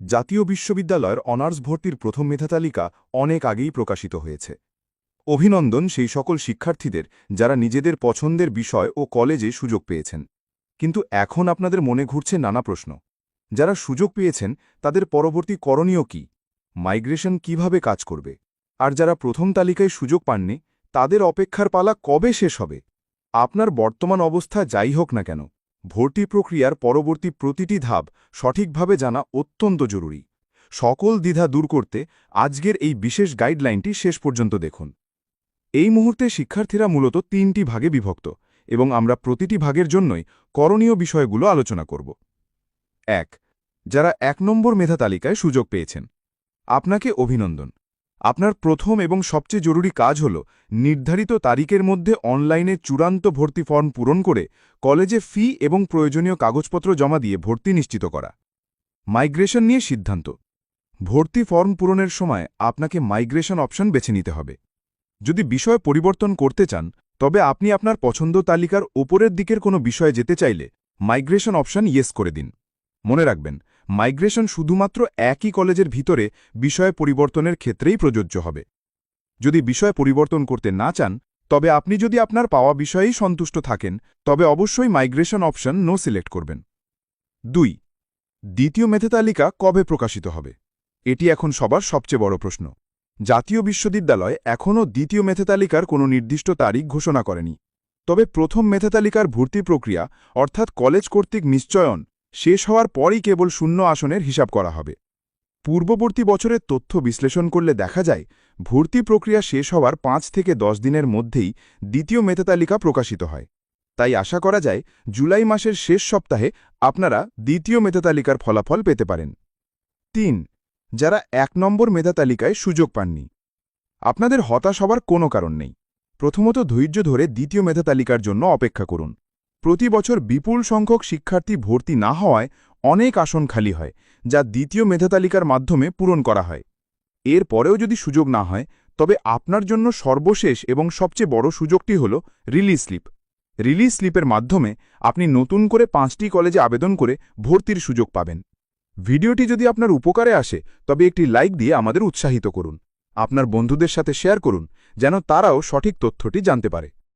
জাতীয় বিশ্ববিদ্যালয়ের অনার্স ভর্তির প্রথম মেধা তালিকা অনেক আগেই প্রকাশিত হয়েছে। অভিনন্দন সেই সকল শিক্ষার্থীদের যারা নিজেদের পছন্দের বিষয় ও কলেজে সুযোগ পেয়েছেন। কিন্তু এখন আপনাদের মনে ঘুরছে নানা প্রশ্ন। যারা সুযোগ পেয়েছেন, তাদের পরবর্তী করণীয় কি? মাইগ্রেশন কীভাবে কাজ করবে? আর যারা প্রথম তালিকায় সুযোগ পাননি, তাদের অপেক্ষার পালা কবে শেষ হবে? আপনার বর্তমান অবস্থা যাই হোক না কেন ভর্তি প্রক্রিয়ার পরবর্তী প্রতিটি ধাপ সঠিকভাবে জানা অত্যন্ত জরুরি। সকল দ্বিধা দূর করতে আজকের এই বিশেষ গাইডলাইনটি শেষ পর্যন্ত দেখুন। এই মুহূর্তে শিক্ষার্থীরা মূলত তিনটি ভাগে বিভক্ত এবং আমরা প্রতিটি ভাগের জন্যই করণীয় বিষয়গুলো আলোচনা করব। এক, যারা এক নম্বর মেধা তালিকায় সুযোগ পেয়েছেন। আপনাকে অভিনন্দন। আপনার প্রথম এবং সবচেয়ে জরুরি কাজ হল নির্ধারিত তারিখের মধ্যে অনলাইনে চূড়ান্ত ভর্তি ফর্ম পূরণ করে কলেজে ফি এবং প্রয়োজনীয় কাগজপত্র জমা দিয়ে ভর্তি নিশ্চিত করা। মাইগ্রেশন নিয়ে সিদ্ধান্ত। ভর্তি ফর্ম পূরণের সময় আপনাকে মাইগ্রেশন অপশন বেছে নিতে হবে। যদি বিষয় পরিবর্তন করতে চান, তবে আপনি আপনার পছন্দ তালিকার ওপরের দিকের কোনো বিষয়ে যেতে চাইলে মাইগ্রেশন অপশন ইয়েস করে দিন। মনে রাখবেন মাইগ্রেশন শুধুমাত্র একই কলেজের ভিতরে বিষয় পরিবর্তনের ক্ষেত্রেই প্রযোজ্য হবে। যদি বিষয় পরিবর্তন করতে না চান, তবে আপনি যদি আপনার পাওয়া বিষয়েই সন্তুষ্ট থাকেন, তবে অবশ্যই মাইগ্রেশন অপশন নো সিলেক্ট করবেন। দুই, দ্বিতীয় মেধা তালিকা কবে প্রকাশিত হবে? এটি এখন সবার সবচেয়ে বড় প্রশ্ন। জাতীয় বিশ্ববিদ্যালয় এখনও দ্বিতীয় মেধা তালিকার কোনো নির্দিষ্ট তারিখ ঘোষণা করেনি। তবে প্রথম মেধা তালিকার ভর্তি প্রক্রিয়া, অর্থাৎ কলেজ কর্তৃক নিশ্চয়ন শেষ হওয়ার পরই কেবল শূন্য আসনের হিসাব করা হবে। পূর্ববর্তী বছরের তথ্য বিশ্লেষণ করলে দেখা যায়, ভর্তি প্রক্রিয়া শেষ হওয়ার পাঁচ থেকে দশ দিনের মধ্যেই দ্বিতীয় মেধা তালিকা প্রকাশিত হয়। তাই আশা করা যায়, জুলাই মাসের শেষ সপ্তাহে আপনারা দ্বিতীয় মেধা তালিকার ফলাফল পেতে পারেন। তিন, যারা এক নম্বর মেধা তালিকায় সুযোগ পাননি। আপনাদের হতাশ হবার কোনো কারণ নেই। প্রথমত ধৈর্য ধরে দ্বিতীয় মেধা তালিকার জন্য অপেক্ষা করুন। প্রতি বছর বিপুল সংখ্যক শিক্ষার্থী ভর্তি না হওয়ায় অনেক আসন খালি হয়, যা দ্বিতীয় মেধা তালিকার মাধ্যমে পূরণ করা হয়। এর পরেও যদি সুযোগ না হয়, তবে আপনার জন্য সর্বশেষ এবং সবচেয়ে বড় সুযোগটি হল রিলিজ স্লিপ। রিলিজ স্লিপের মাধ্যমে আপনি নতুন করে পাঁচটি কলেজে আবেদন করে ভর্তির সুযোগ পাবেন। ভিডিওটি যদি আপনার উপকারে আসে, তবে একটি লাইক দিয়ে আমাদের উৎসাহিত করুন। আপনার বন্ধুদের সাথে শেয়ার করুন, যেন তারাও সঠিক তথ্যটি জানতে পারে।